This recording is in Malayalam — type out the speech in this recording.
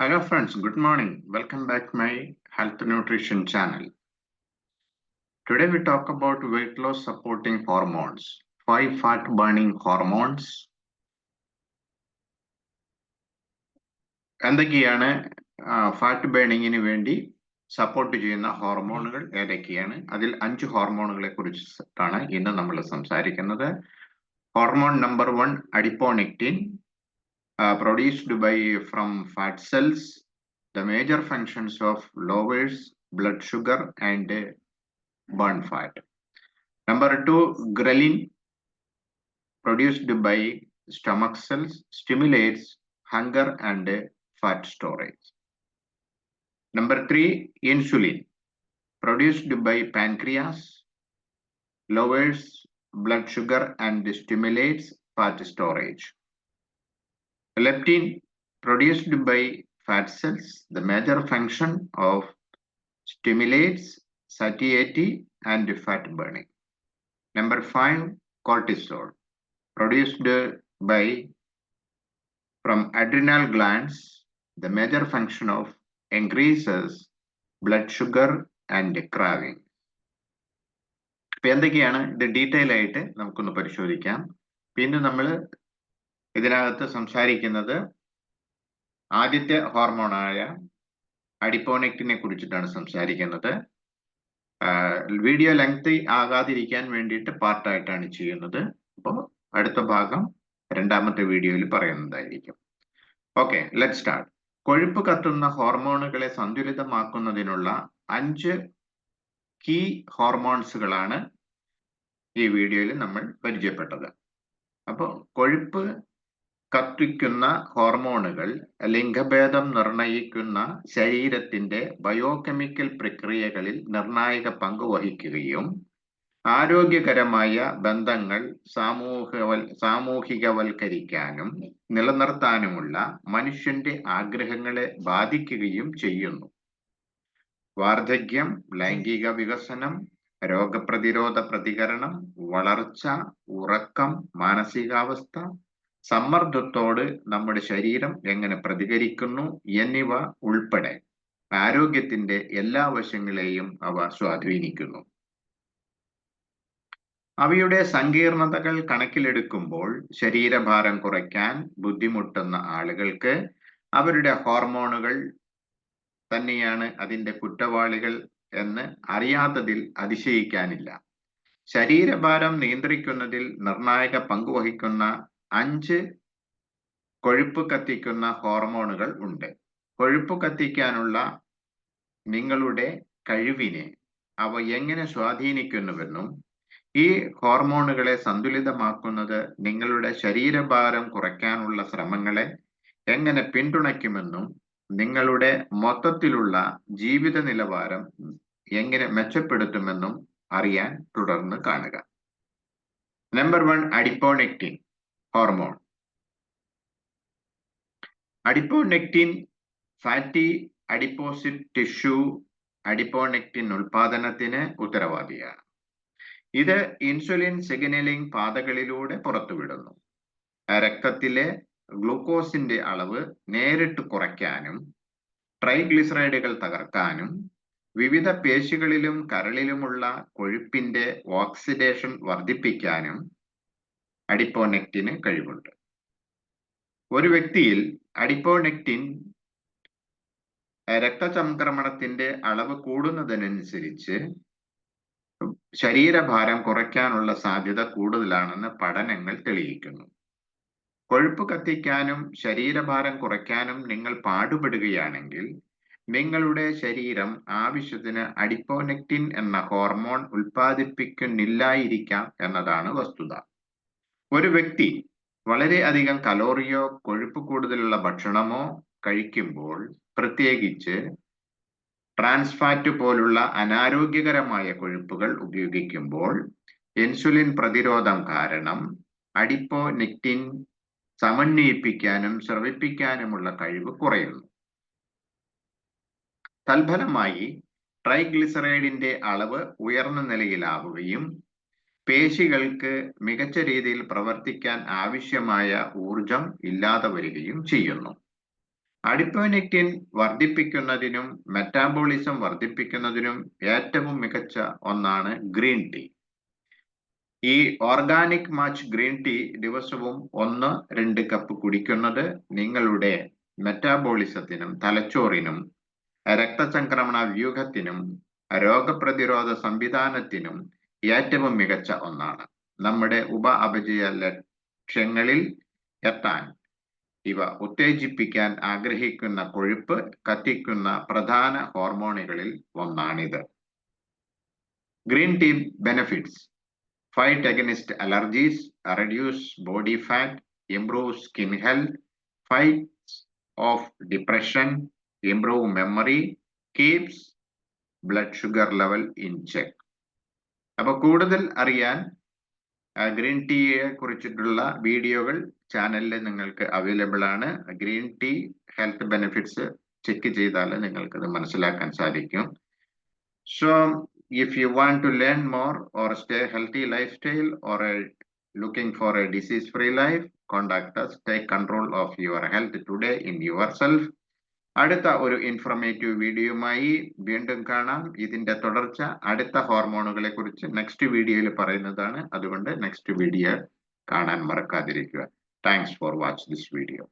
Hello friends, good morning. Welcome back to my health nutrition channel. Today we talk about weight loss supporting hormones, five fat burning hormones. എന്തൊക്കെയാണ് ഫാറ്റ് ബേണിങ്ങിന് വേണ്ടി സപ്പോർട്ട് ചെയ്യുന്ന ഹോർമോണുകൾ ഏതൊക്കെയാണ് അതിൽ അഞ്ച് ഹോർമോണുകളെ കുറിച്ചിട്ടാണ് ഇന്ന് നമ്മൾ സംസാരിക്കുന്നത് hormone number one adiponectin uh, produced by from fat cells. The major functions of lowers blood sugar and uh, burn fat. Number two ghrelin produced by stomach cells stimulates hunger and uh, fat storage. Number three insulin produced by pancreas lowers blood sugar and stimulates fat storage Leptin produced by fat cells, the major function of stimulates satiety and fat burning. Number five, cortisol produced by from adrenal glands, the major function of increases blood sugar and craving. ഇപ്പൊ എന്തൊക്കെയാണ് ഇത് ഡീറ്റെയിൽ ആയിട്ട് നമുക്കൊന്ന് പരിശോധിക്കാം പിന്നെ നമ്മൾ ഇതിനകത്ത് സംസാരിക്കുന്നത് ആദ്യത്തെ ഹോർമോണായ അഡിപ്പോനെക്റ്റിനെ കുറിച്ചിട്ടാണ് സംസാരിക്കുന്നത്. വീഡിയോ ലെങ്ത് ആകാതിരിക്കാൻ വേണ്ടിയിട്ട് പാർട്ടായിട്ടാണ് ചെയ്യുന്നത്. അപ്പോൾ അടുത്ത ഭാഗം രണ്ടാമത്തെ വീഡിയോയിൽ പറയുന്നതായിരിക്കും. Okay let start. കൊഴുപ്പ് കത്തുന്ന ഹോർമോണുകളെ സന്തുലിതമാക്കുന്നതിനുള്ള അഞ്ച് കീ ഹോർമോൺസുകളാണ് ഈ വീഡിയോയിൽ നമ്മൾ പരിചയപ്പെട്ടത്. അപ്പോൾ കൊഴുപ്പ് കത്തിക്കുന്ന ഹോർമോണുകൾ ലിംഗഭേദം നിർണയിക്കുന്ന ശരീരത്തിന്റെ ബയോകെമിക്കൽ പ്രക്രിയകളിൽ നിർണായക പങ്ക് വഹിക്കുകയും ആരോഗ്യകരമായ ബന്ധങ്ങൾ സാമൂഹവൽ സാമൂഹികവൽക്കരിക്കാനും നിലനിർത്താനുമുള്ള മനുഷ്യന്റെ ആഗ്രഹങ്ങളെ ബാധിക്കുകയും ചെയ്യുന്നു. വാർദ്ധക്യം ലൈംഗിക വികസനം രോഗപ്രതിരോധ പ്രതികരണം വളർച്ച ഉറക്കം മാനസികാവസ്ഥ സമ്മർദ്ദത്തോട് നമ്മുടെ ശരീരം എങ്ങനെ പ്രതികരിക്കുന്നു എന്നിവ ഉൾപ്പെടെ ആരോഗ്യത്തിന്റെ എല്ലാ വശങ്ങളെയും അവ സ്വാധീനിക്കുന്നു. അവയുടെ സങ്കീർണതകൾ കണക്കിലെടുക്കുമ്പോൾ ശരീരഭാരം കുറയ്ക്കാൻ ബുദ്ധിമുട്ടുന്ന ആളുകൾക്ക് അവരുടെ ഹോർമോണുകൾ തന്നെയാണ് അതിന്റെ കുറ്റവാളികൾ എന്ന് അറിയാത്തതിൽ അതിശയിക്കാനില്ല. ശരീരഭാരം നിയന്ത്രിക്കുന്നതിൽ നിർണായക പങ്കുവഹിക്കുന്ന അഞ്ച് കൊഴുപ്പ് കത്തിക്കുന്ന ഹോർമോണുകൾ ഉണ്ട്. കൊഴുപ്പ് കത്തിക്കാനുള്ള നിങ്ങളുടെ കഴിവിനെ അവ എങ്ങനെ സ്വാധീനിക്കുന്നുവെന്നും ഈ ഹോർമോണുകളെ സന്തുലിതമാക്കുന്നത് നിങ്ങളുടെ ശരീരഭാരം കുറയ്ക്കാനുള്ള ശ്രമങ്ങളെ എങ്ങനെ പിന്തുണയ്ക്കുമെന്നും നിങ്ങളുടെ മൊത്തത്തിലുള്ള ജീവിത നിലവാരം എങ്ങനെ മെച്ചപ്പെടുത്തുമെന്നും അറിയാൻ തുടർന്ന് കാണുക. Number one adiponectin hormone adiponectin fatty adipose tissue adiponectin ഉൽപാദനത്തിന് ഉത്തരവാദിയാണ്. ഇത് ഇൻസുലിൻ സിഗ്നലിംഗ് പാതകളിലൂടെ പുറത്തുവിടുന്നു. രക്തത്തിലെ ഗ്ലൂക്കോസിന്റെ അളവ് നേരിട്ട് കുറയ്ക്കാനും ട്രൈഗ്ലിസറൈഡുകൾ തകർക്കാനും വിവിധ പേശികളിലും കരളിലുമുള്ള കൊഴുപ്പിന്റെ ഓക്സിഡേഷൻ വർദ്ധിപ്പിക്കാനും അഡിപ്പോനെക്റ്റിന് കഴിവുണ്ട്. ഒരു വ്യക്തിയിൽ അഡിപ്പോനെക്റ്റിൻ രക്തചംക്രമണത്തിന്റെ അളവ് കൂടുന്നതിനനുസരിച്ച് ശരീരഭാരം കുറയ്ക്കാനുള്ള സാധ്യത കൂടുതലാണെന്ന് പഠനങ്ങൾ തെളിയിക്കുന്നു. കൊഴുപ്പ് കത്തിക്കാനും ശരീരഭാരം കുറയ്ക്കാനും നിങ്ങൾ പാടുപെടുകയാണെങ്കിൽ നിങ്ങളുടെ ശരീരം ആവശ്യത്തിന് അഡിപ്പോനെക്റ്റിൻ എന്ന ഹോർമോൺ ഉൽപ്പാദിപ്പിക്കുന്നില്ലായിരിക്കാം എന്നതാണ് വസ്തുത. ഒരു വ്യക്തി വളരെ അധികം കലോറിയോ കൊഴുപ്പ് കൂടുതലുള്ള ഭക്ഷണമോ കഴിക്കുമ്പോൾ പ്രത്യേകിച്ച് ട്രാൻസ്ഫാറ്റ് പോലുള്ള അനാരോഗ്യകരമായ കൊഴുപ്പുകൾ ഉപയോഗിക്കുമ്പോൾ ഇൻസുലിൻ പ്രതിരോധം കാരണം അഡിപ്പോനെക്റ്റിൻ സമന്വയിപ്പിക്കാനും സ്രവിപ്പിക്കാനുമുള്ള കഴിവ് കുറയുന്നു. തൽഫലമായി ട്രൈഗ്ലിസറൈഡിന്റെ അളവ് ഉയർന്ന നിലയിലാവുകയും പേശികൾക്ക് മികച്ച രീതിയിൽ പ്രവർത്തിക്കാൻ ആവശ്യമായ ഊർജം ഇല്ലാതെ വരികയും ചെയ്യുന്നു. അഡിപ്പോനെക്റ്റിൻ വർദ്ധിപ്പിക്കുന്നതിനും മെറ്റാബോളിസം വർദ്ധിപ്പിക്കുന്നതിനും ഏറ്റവും മികച്ച ഒന്നാണ് ഗ്രീൻ ടീ. ഈ ഓർഗാനിക് മാച്ച് ഗ്രീൻ ടീ ദിവസവും ഒന്ന് രണ്ട് കപ്പ് കുടിക്കുന്നത് നിങ്ങളുടെ മെറ്റാബോളിസത്തിനും തലച്ചോറിനും രക്തചംക്രമണ വ്യൂഹത്തിനും രോഗപ്രതിരോധ സംവിധാനത്തിനും ഏറ്റവും മികച്ച ഒന്നാണ്. നമ്മുടെ ഉപ അപജയ ലക്ഷ്യങ്ങളിൽ എത്താൻ ഇവ ഉത്തേജിപ്പിക്കാൻ ആഗ്രഹിക്കുന്ന കൊഴുപ്പ് കത്തിക്കുന്ന പ്രധാന ഹോർമോണുകളിൽ ഒന്നാണിത്. Green tea benefits. Fight against allergies reduce body fat improve skin health fights off depression improve memory keeps blood sugar level in check. അപ്പൊ കൂടുതൽ അറിയാൻ ഗ്രീൻ ടീയെ കുറിച്ചിട്ടുള്ള വീഡിയോകൾ ചാനലിൽ നിങ്ങൾക്ക് അവൈലബിൾ ആണ്. Green tea health benefits check ചെയ്താൽ നിങ്ങൾക്ക് അത് മനസ്സിലാക്കാൻ സാധിക്കും. So if you want to learn more or stay healthy life style or looking for a disease free life contact us. Take control of your health today in your self അടുത്ത ഒരു ഇൻഫർമേറ്റീവ് വീഡിയോയുമായി വീണ്ടും കാണാം. ഇതിന്റെ തുടർച്ച അടുത്ത ഹോർമോണുകളെ കുറിച്ച് നെക്സ്റ്റ് വീഡിയോയിൽ പറയുന്നതാണ്. അതുകൊണ്ട് നെക്സ്റ്റ് വീഡിയോ കാണാൻ മറക്കാതിരിക്കുക. Thanks for watch this video